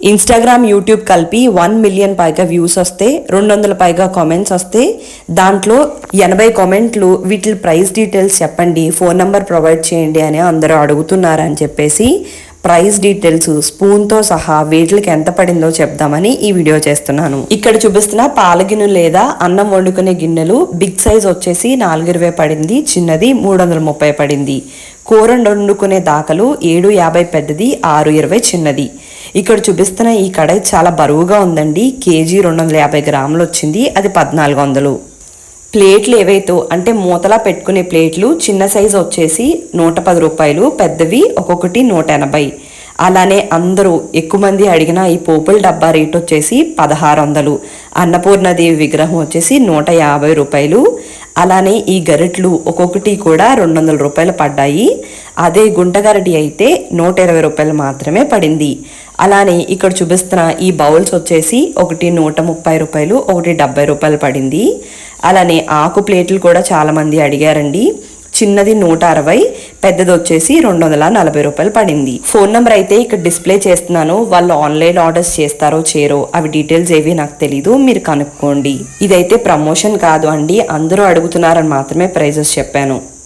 Instagram YouTube కలిపి one million పైగా views వస్తే రెండు వందల పైగా కామెంట్స్ వస్తే దాంట్లో ఎనభై కామెంట్లు వీటి ప్రైస్ డీటెయిల్స్ చెప్పండి ఫోన్ నెంబర్ ప్రొవైడ్ చేయండి అని అందరూ అడుగుతున్నారని చెప్పేసి ప్రైస్ డీటెయిల్స్ స్పూన్తో సహా వీటికి ఎంత పడిందో చెప్దామని ఈ వీడియో చేస్తున్నాను. ఇక్కడ చూపిస్తున్న పాల లేదా అన్నం వండుకునే గిన్నెలు బిగ్ సైజ్ వచ్చేసి నాలుగు ఇరవై పడింది చిన్నది మూడు వందల ముప్పై పడింది. కూర వండుకునే దాకలు ఏడు యాభై పెద్దది ఆరు ఇరవై చిన్నది. ఇక్కడ చూపిస్తున్న ఈ కడాయి చాలా బరువుగా ఉందండి. కేజీ రెండు వందల యాభై గ్రాములు వచ్చింది. అది పద్నాలుగు వందలు ప్లేట్లు ఏవైతే అంటే మూతలా పెట్టుకునే ప్లేట్లు చిన్న సైజు వచ్చేసి నూట పది రూపాయలు పెద్దవి ఒక్కొక్కటి నూట ఎనభై. అలానే అందరూ ఎక్కువ మంది అడిగిన ఈ పోపుల డబ్బా రేట్ వచ్చేసి పదహారు వందలు అన్నపూర్ణదేవి విగ్రహం వచ్చేసి నూట యాభై రూపాయలు. అలానే ఈ గరిట్లు ఒక్కొక్కటి కూడా రెండు వందల రూపాయలు పడ్డాయి. అదే గుంట గరిటి అయితే నూట ఇరవై రూపాయలు మాత్రమే పడింది. అలానే ఇక్కడ చూపిస్తున్న ఈ బౌల్స్ వచ్చేసి ఒకటి నూట ముప్పై రూపాయలు ఒకటి డెబ్బై రూపాయలు పడింది. అలానే ఆకు ప్లేట్లు కూడా చాలామంది అడిగారండి. చిన్నది నూట అరవై పెద్దది వచ్చేసి రెండు వందల నలభై రూపాయలు పడింది. ఫోన్ నెంబర్ అయితే ఇక్కడ డిస్ప్లే చేస్తున్నాను. వాళ్ళు ఆన్లైన్ ఆర్డర్స్ చేస్తారో చేరో అవి డీటెయిల్స్ ఏవి నాకు తెలీదు. మీరు కనుక్కోండి. ఇదైతే ప్రమోషన్ కాదు అండి. అందరూ అడుగుతున్నారని మాత్రమే ప్రైజెస్ చెప్పాను.